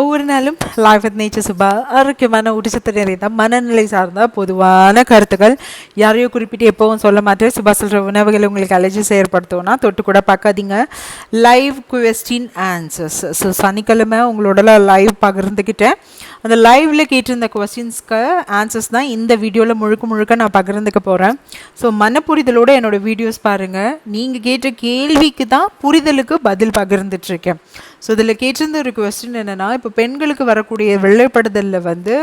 ஒவ்வொரு நாளும் life with nature Subha ஆரோக்கியமான ஊட்டச்சத்து நிறைந்த மனநிலை சார்ந்த பொதுவான கருத்துக்கள். யாரையோ குறிப்பிட்டு எப்பவும் சொல்ல மாட்டேன். சுபா சொல்கிற உணவுகள் உங்களுக்கு அலர்ஜிஸ் ஏற்படுத்தும்னா தொட்டு கூட பார்க்காதீங்க. லைவ் கொஸ்டின் ஆன்சர்ஸ் ஸோ சனிக்கிழமை உங்களோட லைவ் பகிர்ந்துக்கிட்டேன். அந்த லைவில் கேட்டிருந்த கொஸ்டின்ஸ்க்கு ஆன்சர்ஸ் தான் இந்த வீடியோவில் முழுக்க முழுக்க நான் பகிர்ந்துக்க போகிறேன் ஸோ மனப்புரிதலோட என்னோட வீடியோஸ் பாருங்கள் நீங்கள் கேட்ட கேள்விக்கு தான் புரிதலுக்கு பதில் பகிர்ந்துட்டு இருக்கேன். ஸோ இதில் கேட்டிருந்த ஒரு கொஸ்டின் என்னென்னா இப்போ பெண்களுக்கு வரக்கூடிய வெள்ளைப்படுதலில் வந்து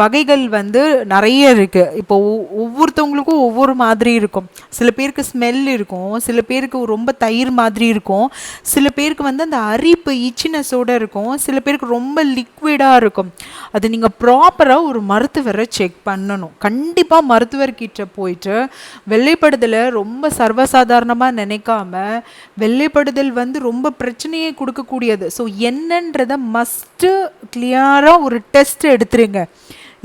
வகைகள் வந்து நிறைய இருக்குது இப்போ ஒவ்வொருத்தவங்களுக்கும் ஒவ்வொரு மாதிரி இருக்கும். சில பேருக்கு ஸ்மெல் இருக்கும். சில பேருக்கு ரொம்ப தயிர் மாதிரி இருக்கும். சில பேருக்கு வந்து அந்த அரிப்பு இச்சினஸோட இருக்கும். சில பேருக்கு ரொம்ப லிக்விடாக இருக்கும். அது நீங்கள் ப்ராப்பராக ஒரு மருத்துவரை செக் பண்ணணும். கண்டிப்பாக மருத்துவர்கிட்ட போயிட்டு வெள்ளைப்படுதலை ரொம்ப சர்வசாதாரணமாக நினைக்காம வெள்ளைப்படுதல் வந்து ரொம்ப பிரச்சனையை கொடுக்கக்கூடியது. ஸோ என்னன்றதை மஸ்ட்டு கிளியராக ஒரு டெஸ்ட் எடுத்துருங்க.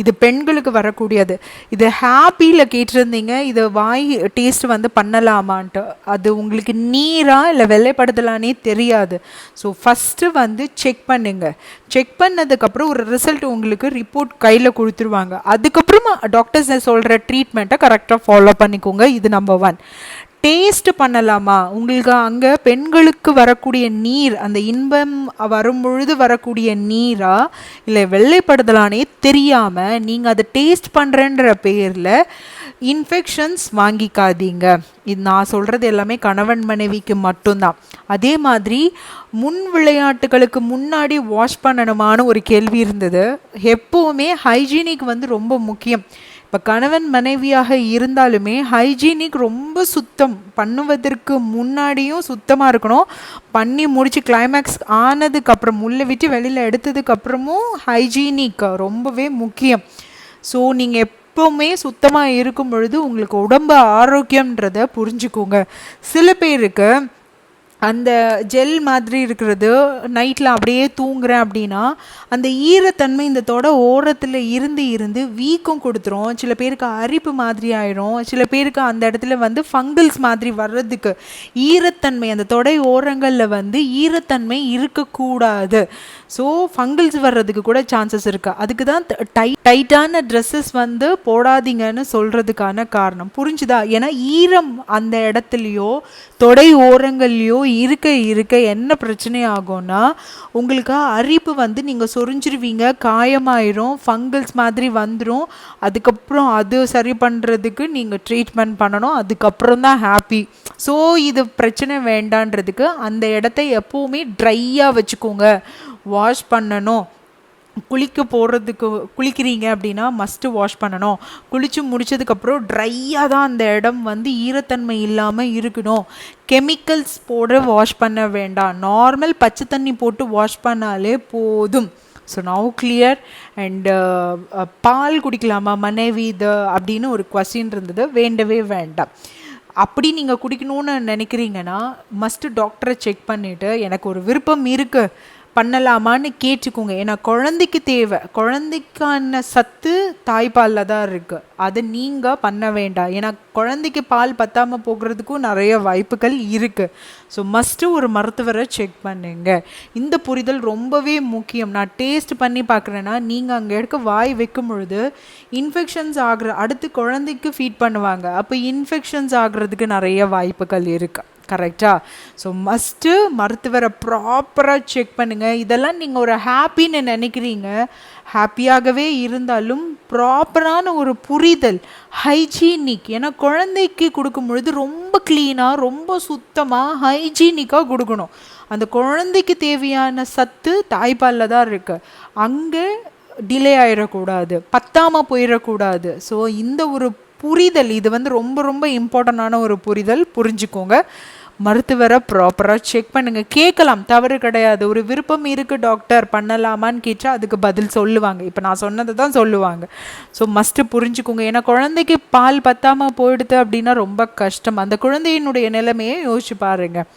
இது பெண்களுக்கு வரக்கூடியது. இது ஹாப்பியில் கேட்டிருந்தீங்க இது வாய் டேஸ்ட் வந்து பண்ணலாமான்ட்டு. அது உங்களுக்கு நீரா இல்லை வெள்ளைப்படுதலானே தெரியாது. ஸோ ஃபஸ்ட்டு வந்து செக் பண்ணுங்க. செக் பண்ணதுக்கப்புறம் ஒரு ரிசல்ட் உங்களுக்கு ரிப்போர்ட் கையில் கொடுத்துருவாங்க. அதுக்கப்புறமா டாக்டர்ஸ் சொல்கிற ட்ரீட்மெண்ட்டை கரெக்டாக ஃபாலோ பண்ணிக்கோங்க. இது நம்பர் ஒன் டேஸ்ட் பண்ணலாமா? உங்களுக்கு அங்கே பெண்களுக்கு வரக்கூடிய நீர் அந்த இன்பம் வரும் பொழுது வரக்கூடிய நீரா? இல்லை வெள்ளைப்படுதலானே தெரியாமல் நீங்கள் அதை டேஸ்ட் பண்ணுறன்ற பேரில் இன்ஃபெக்ஷன்ஸ் வாங்கிக்காதீங்க. இது நான் சொல்கிறது எல்லாமே கணவன் மனைவிக்கு மட்டும்தான். அதே மாதிரி முன் விளையாட்டுகளுக்கு முன்னாடி வாஷ் பண்ணணுமான்னு ஒரு கேள்வி இருந்தது. எப்போவுமே ஹைஜீனிக் வந்து ரொம்ப முக்கியம். இப்போ கணவன் மனைவியாக இருந்தாலுமே ஹைஜீனிக் ரொம்ப சுத்தம். பண்ணுவதற்கு முன்னாடியும் சுத்தமாக இருக்கணும். பண்ணி முடித்து கிளைமேக்ஸ் ஆனதுக்கப்புறம் உள்ளே விட்டு வெளியில் எடுத்ததுக்கப்புறமும் ஹைஜீனிக் ரொம்பவே முக்கியம். ஸோ நீங்கள் எப்போவுமே சுத்தமாக இருக்கும் பொழுது உங்களுக்கு உடம்பு ஆரோக்கியம்ன்றத புரிஞ்சுக்கோங்க. சில பேருக்கு அந்த ஜெல் மாதிரி இருக்கிறது நைட்டில் அப்படியே தூங்குறேன் அப்படின்னா அந்த ஈரத்தன்மை இந்த தொடை ஓரத்தில் இருந்து இருந்து வீக்கம் கொடுத்துரும். சில பேருக்கு அரிப்பு மாதிரி ஆயிரும். சில பேருக்கு அந்த இடத்துல வந்து ஃபங்கல்ஸ் மாதிரி வர்றதுக்கு ஈரத்தன்மை அந்த தொடை ஓரங்களில் வந்து ஈரத்தன்மை இருக்கக்கூடாது. ஸோ ஃபங்கல்ஸ் வர்றதுக்கு கூட சான்சஸ் இருக்குது அதுக்கு தான் டை டைட்டான ட்ரெஸ்ஸஸ் வந்து போடாதீங்கன்னு சொல்கிறதுக்கான காரணம். புரிஞ்சுதா? ஏன்னா ஈரம் அந்த இடத்துலையோ தொடை ஓரங்கள்லையோ இருக்க இருக்க என்ன பிரச்சனை ஆகும்னா உங்களுக்கு அரிப்பு வந்து நீங்கள் சொரிஞ்சிருவீங்க காயமாயிரும் ஃபங்கல்ஸ் மாதிரி வந்துடும் அதுக்கப்புறம் அது சரி பண்ணுறதுக்கு நீங்கள் ட்ரீட்மெண்ட் பண்ணணும். அதுக்கப்புறம் தான் ஹாப்பி ஸோ இது பிரச்சனை வேண்டான்றதுக்கு அந்த இடத்த எப்போவுமே ட்ரையாக வச்சுக்கோங்க. வாஷ் பண்ணணும். குளிக்க போடுறதுக்கு குளிக்கிறீங்க அப்படின்னா மஸ்ட்டு வாஷ் பண்ணணும். குளித்து முடிச்சதுக்கப்புறம் ட்ரையாக தான் அந்த இடம் வந்து ஈரத்தன்மை இல்லாமல் இருக்கணும். கெமிக்கல்ஸ் போட வாஷ் பண்ண வேண்டாம். நார்மல் பச்சை தண்ணி போட்டு வாஷ் பண்ணாலே போதும். ஸோ நவ் கிளியர் அண்டு பால் குடிக்கலாமா? மனைவி இது அப்படின்னு ஒரு கொஸ்டின் இருந்தது. வேண்டவே வேண்டாம். அப்படி நீங்கள் குடிக்கணும்னு நினைக்கிறீங்கன்னா மஸ்ட்டு டாக்டரை செக் பண்ணிவிட்டு எனக்கு ஒரு விருப்பம் இருக்குது பண்ணலாமான்னு கேட்டுக்கோங்க. ஏன்னா குழந்தைக்கு தேவை. குழந்தைக்கான சத்து தாய்ப்பாலில் தான் இருக்குது அதை நீங்கள் பண்ண வேண்டாம். ஏன்னா குழந்தைக்கு பால் பத்தாமல் போகிறதுக்கும் நிறைய வாய்ப்புகள் இருக்குது ஸோ மஸ்ட்டு ஒரு மருத்துவரை செக் பண்ணுங்க. இந்த புரிதல் ரொம்பவே முக்கியம். நான் டேஸ்ட் பண்ணி பார்க்குறேன்னா நீங்கள் அங்கே எடுக்க வாய் வைக்கும் பொழுது இன்ஃபெக்ஷன்ஸ் ஆகுற அடுத்து குழந்தைக்கு ஃபீட் பண்ணுவாங்க. அப்போ இன்ஃபெக்ஷன்ஸ் ஆகுறதுக்கு நிறைய வாய்ப்புகள் இருக்குது கரெக்டா ஸோ மஸ்ட்டு மருத்துவரை ப்ராப்பராக செக் பண்ணுங்கள் இதெல்லாம் நீங்கள் ஒரு ஹாப்பின்னு நினைக்கிறீங்க. ஹாப்பியாகவே இருந்தாலும் ப்ராப்பரான ஒரு புரிதல் ஹைஜீனிக் ஏன்னா குழந்தைக்கு கொடுக்கும் பொழுது ரொம்ப க்ளீனாக ரொம்ப சுத்தமாக ஹைஜீனிக்காக கொடுக்கணும். அந்த குழந்தைக்கு தேவையான சத்து தாய்ப்பாலில் தான் இருக்குது அங்கே டிலே ஆயிடக்கூடாது பத்தாமல் போயிடக்கூடாது ஸோ இந்த ஒரு புரிதல் இது வந்து ரொம்ப ரொம்ப இம்பார்ட்டண்ட்டான ஒரு புரிதல். புரிஞ்சுக்கோங்க. மருத்துவரை ப்ராப்பராக செக் பண்ணுங்கள் கேட்கலாம். தவறு கிடையாது. ஒரு விருப்பம் இருக்குது டாக்டர் பண்ணலாமான்னு கேட்டால் அதுக்கு பதில் சொல்லுவாங்க. இப்போ நான் சொன்னதை தான் சொல்லுவாங்க. ஸோ மஸ்ட்டு புரிஞ்சுக்கோங்க. ஏன்னா குழந்தைக்கு பால் பத்தாமல் போயிடுது அப்படின்னா ரொம்ப கஷ்டம். அந்த குழந்தையினுடைய நிலைமையை யோசிச்சு பாருங்கள்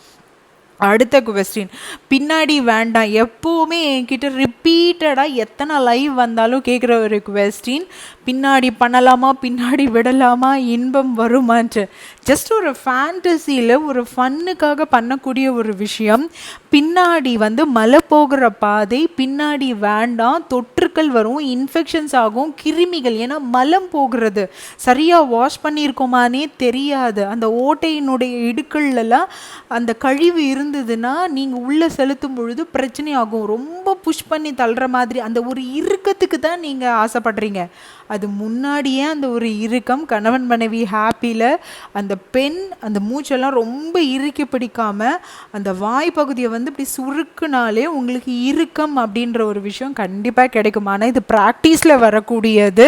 அடுத்த கொஸ்டின் பின்னாடி வேண்டாம். எப்போவுமே என்கிட்ட ரிப்பீட்டடாக எத்தனை லைவ் வந்தாலும் கேட்குற ஒரு கொஸ்டின் பின்னாடி பண்ணலாமா? பின்னாடி விடலாமா? இன்பம் வருமான்ட்டு ஜஸ்ட் ஒரு ஃபேண்டசியில் ஒரு ஃபன்னுக்காக பண்ணக்கூடிய ஒரு விஷயம். பின்னாடி வந்து மழை போகிற பாதை பின்னாடி வேண்டாம் தொற்று தொற்றுக்கள் வரும் இன்ஃபெக்ஷன்ஸ் ஆகும் கிருமிகள் ஏன்னா மலம் போகிறது. சரியாக வாஷ் பண்ணியிருக்கோமானே தெரியாது. அந்த ஓட்டையினுடைய இடுக்கள்லாம் அந்த கழிவு இருந்ததுன்னா நீங்கள் உள்ளே செலுத்தும் பொழுது பிரச்சனை ஆகும். ரொம்ப புஷ் பண்ணி தள்ளுற மாதிரி அந்த ஒரு இறுக்கத்துக்கு தான் நீங்கள் ஆசைப்படுறீங்க. அது முன்னாடியே அந்த ஒரு இறுக்கம் கணவன் மனைவி ஹாப்பியில் அந்த பெண் அந்த மூச்செல்லாம் ரொம்ப இறுக்கி பிடிக்காமல் அந்த வாய் பகுதியை வந்து இப்படி சுருக்குனாலே உங்களுக்கு இறுக்கம் அப்படின்ற ஒரு விஷயம் கண்டிப்பாக கிடைக்கும். இருக்குமானா இது ப்ராக்டிஸில் வரக்கூடியது.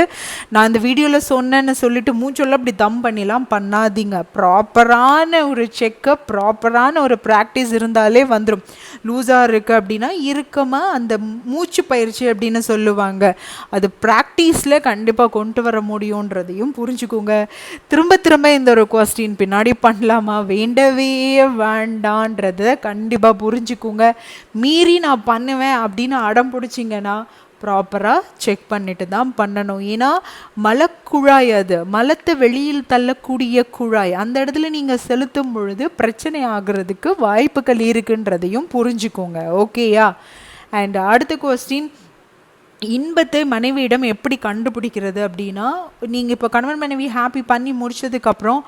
நான் அந்த வீடியோவில் சொன்னேன்னு சொல்லிட்டு மூச்சொல்ல அப்படி தம் பண்ணிலாம் பண்ணாதீங்க. ப்ராப்பரான ஒரு செக்கப் ப்ராப்பரான ஒரு ப்ராக்டிஸ் இருந்தாலே வந்துடும் லூஸாக இருக்குது அப்படின்னா இறுக்கமாக அந்த மூச்சு பயிற்சி அப்படின்னு சொல்லுவாங்க. அது ப்ராக்டிஸில் கண்டிப்பாக கொண்டு வர முடியுன்றதையும் புரிஞ்சுக்கோங்க. திரும்ப திரும்ப இந்த ஒரு கொஸ்டின் பின்னாடி பண்ணலாமா? வேண்டவே வேண்டான்றத கண்டிப்பாக புரிஞ்சுக்கோங்க. மீறி நான் பண்ணுவேன் அப்படின்னு அடம் பிடிச்சிங்கன்னா ப்ராப்பராக செக் பண்ணிட்டு தான் பண்ணணும். ஏன்னா மலக்குழாய் அது. மலத்தை வெளியில் தள்ளக்கூடிய குழாய். அந்த இடத்துல நீங்கள் செலுத்தும் பொழுது பிரச்சனை ஆகிறதுக்கு வாய்ப்புகள் இருக்குன்றதையும் புரிஞ்சுக்கோங்க. ஓகேயா அண்ட் அடுத்த கொஸ்டின் இன்பத்தை மனைவியிடம் எப்படி கண்டுபிடிக்கிறது அப்படின்னா நீங்கள் இப்போ கணவன் மனைவி ஹாப்பி பண்ணி முடிச்சதுக்கப்புறம்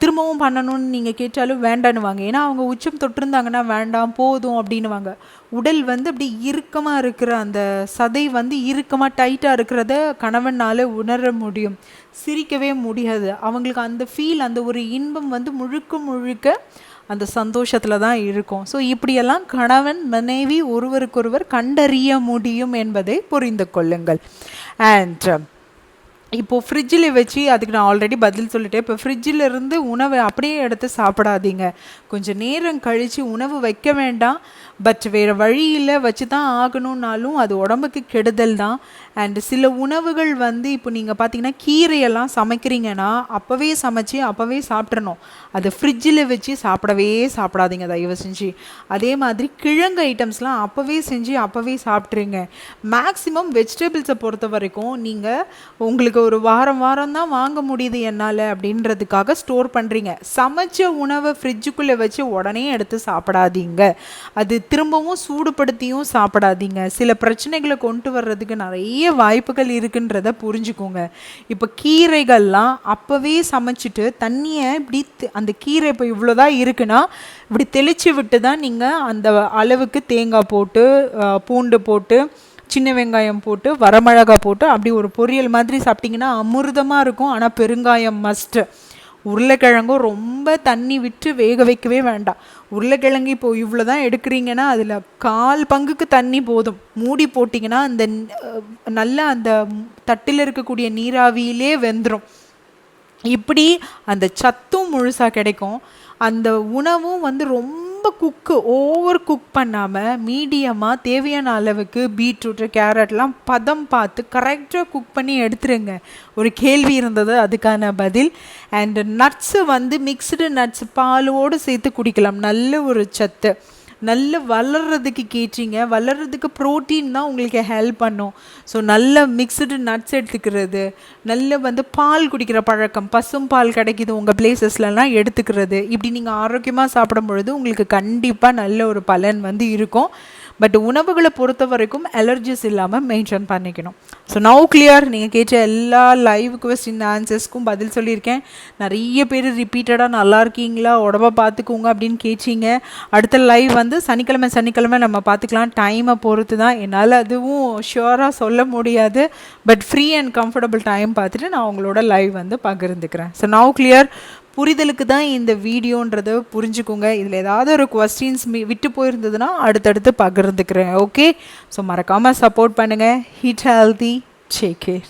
திரும்பவும் பண்ணணும்னு நீங்கள் கேட்டாலும் வேண்டான்னுவாங்க. ஏன்னா அவங்க உச்சம் தொட்டிருந்தாங்கன்னா வேண்டாம் போதும் அப்படின்னுவாங்க. உடல் வந்து அப்படி இறுக்கமாக இருக்கிற அந்த சதை வந்து இறுக்கமாக டைட்டாக இருக்கிறத கணவனால் உணர முடியும். சிரிக்கவே முடியாது. அவங்களுக்கு அந்த ஃபீல் அந்த ஒரு இன்பம் வந்து முழுக்க முழுக்க அந்த சந்தோஷத்தில் தான் இருக்கும். ஸோ இப்படியெல்லாம் கணவன் மனைவி ஒருவருக்கொருவர் கண்டறிய முடியும் என்பதை புரிந்து கொள்ளுங்கள். அண்ட் இப்போது ஃப்ரிட்ஜில் வச்சு அதுக்கு நான் ஆல்ரெடி பதில் சொல்லிட்டேன். இப்போ ஃப்ரிட்ஜில் இருந்து உணவை அப்படியே எடுத்து சாப்பிடாதீங்க. கொஞ்சம் நேரம் கழித்து உணவு வைக்க வேண்டாம். பட் வேறு வழியில் வச்சு தான் ஆகணும்னாலும் அது உடம்புக்கு கெடுதல் தான். அண்ட் சில உணவுகள் வந்து இப்போ நீங்கள் பார்த்தீங்கன்னா கீரையெல்லாம் சமைக்கிறீங்கன்னா அப்போவே சமைச்சு அப்போவே சாப்பிட்றணும் அதை ஃப்ரிட்ஜில் வச்சு சாப்பிடவே சாப்பிடாதீங்க தயவு செஞ்சு. அதே மாதிரி கிழங்கு ஐட்டம்ஸ்லாம் அப்போவே செஞ்சு அப்போவே சாப்பிட்ருங்க மேக்ஸிமம் வெஜிடபிள்ஸை பொறுத்த வரைக்கும் நீங்கள் உங்களுக்கு ஒரு வாரம் வாரம் தான் வாங்க முடியுது என்னால் அப்படின்றதுக்காக ஸ்டோர் பண்ணுறீங்க சமைச்ச உணவை ஃப்ரிட்ஜுக்குள்ளே வச்சு உடனே எடுத்து சாப்பிடாதீங்க. அது திரும்பவும் சூடுபடுத்தியும் சாப்பிடாதீங்க. சில பிரச்சனைகளை கொண்டு வர்றதுக்கு நிறைய வாய்ப்புகள் இருக்குன்றத புரிஞ்சுக்கோங்க. இப்போ கீரைகள்லாம் அப்போவே சமைச்சிட்டு தண்ணியை இப்படி அந்த கீரை இப்போ இவ்வளோதான் இருக்குன்னா இப்படி தெளித்து விட்டு தான் நீங்கள் அந்த அளவுக்கு தேங்காய் போட்டு பூண்டு போட்டு சின்ன வெங்காயம் போட்டு வரமிளகாய் போட்டு அப்படி ஒரு பொரியல் மாதிரி சாப்பிட்டிங்கன்னா அமிர்தமாக இருக்கும். ஆனால் பெருங்காயம் மஸ்ட்டு உருளைக்கிழங்கும் ரொம்ப தண்ணி விட்டு வேக வைக்கவே வேண்டாம். உருளைக்கிழங்கு இப்போ இவ்வளோ தான் எடுக்கிறீங்கன்னா அதில் கால் பங்குக்கு தண்ணி போதும். மூடி போட்டிங்கன்னா அந்த நல்லா அந்த தட்டில் இருக்கக்கூடிய நீராவியிலே வெந்துடும் இப்படி அந்த சத்தும் முழுசாக கிடைக்கும். அந்த உணவும் வந்து ரொம்ப குக்கு ஓவர் குக் பண்ணாமல் மீடியமாக தேவையான அளவுக்கு பீட்ரூட்டு கேரட்லாம் பதம் பார்த்து கரெக்டாக குக் பண்ணி எடுத்துருங்க. ஒரு கேள்வி இருந்தது அதுக்கான பதில். அண்டு நட்ஸு வந்து மிக்ஸ்டு நட்ஸ் பாலோடு சேர்த்து குடிக்கலாம். நல்ல ஒரு சத்து. நல்ல வளர்றதுக்கு கேட்டீங்க. வளர்றதுக்கு ப்ரோட்டீன் தான் உங்களுக்கு ஹெல்ப் பண்ணும். ஸோ நல்ல மிக்சடு நட்ஸ் எடுத்துக்கிறது. நல்ல வந்து பால் குடிக்கிற பழக்கம். பசும் பால் கிடைக்குது உங்கள் பிளேசஸ்லலாம் எடுத்துக்கிறது. இப்படி நீங்கள் ஆரோக்கியமாக சாப்பிடும் பொழுது உங்களுக்கு கண்டிப்பாக நல்ல ஒரு பலன் வந்து இருக்கும். பட் உணவுகளை பொறுத்த வரைக்கும் அலர்ஜிஸ் இல்லாமல் மெயின்டைன் பண்ணிக்கணும். ஸோ நவு கிளியர் நீங்கள் கேட்ட எல்லா லைவ் கொஸ்டின் ஆன்சர்ஸ்க்கும் பதில் சொல்லியிருக்கேன். நிறைய பேர் ரிப்பீட்டடாக நல்லா இருக்கீங்களா? உடம்ப பார்த்துக்கோங்க அப்படின்னு கேட்டீங்க. அடுத்த லைவ் வந்து சனிக்கிழமை சனிக்கிழமை நம்ம பார்த்துக்கலாம். டைமை பொறுத்து தான் என்னால் அதுவும் ஷுவராக சொல்ல முடியாது. But free and comfortable time பார்த்துட்டு நான் உங்களோட லைவ் வந்து பகிர்ந்துக்கிறேன். ஸோ நவு கிளியர் புரிதலுக்கு தான் இந்த வீடியோன்றதை புரிஞ்சுக்கோங்க. இதில் ஏதாவது ஒரு கொஸ்டின்ஸ் விட்டு போயிருந்ததுன்னா அடுத்தடுத்து பகிர்ந்துக்கிறேன். ஓகே ஸோ மறக்காமல் சப்போர்ட் பண்ணுங்கள் ஹிட் ஹெல்தி டேக் கேர்